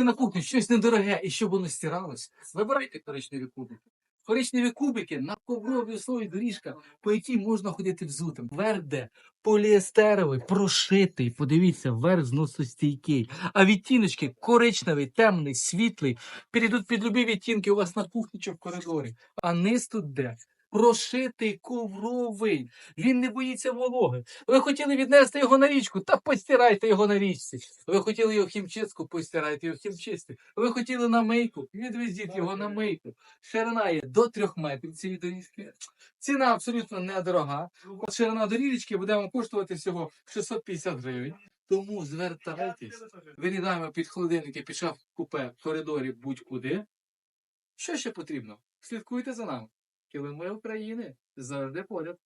хочете на кухню щось недороге і щоб воно стиралось, вибирайте коричневі кубики. Коричневі кубики на ковровій основі доріжка, по якій можна ходити взутим. Верх де поліестеровий, прошитий. Подивіться, верх зносостійкий. А відтіночки коричневий, темний, світлий. Підійдуть під любі відтінки у вас на кухні чи в коридорі. А низ тут де? Прошитий ковровий. Він не боїться вологи. Ви хотіли віднести його на річку, та постирайте його на річці. Ви хотіли його в хімчистку, постирайте його в хімчистці. Ви хотіли на мийку, відвезіть його на мийку. Ширина є до трьох метрів цієї доріжки. Ціна абсолютно недорога. Ширина доріжки буде вам коштувати всього 650 гривень. Тому звертайтесь, вирідаємо під холодильники, під шаф купе в коридорі будь-куди. Що ще потрібно? Слідкуйте за нами. Килими України завжди поряд.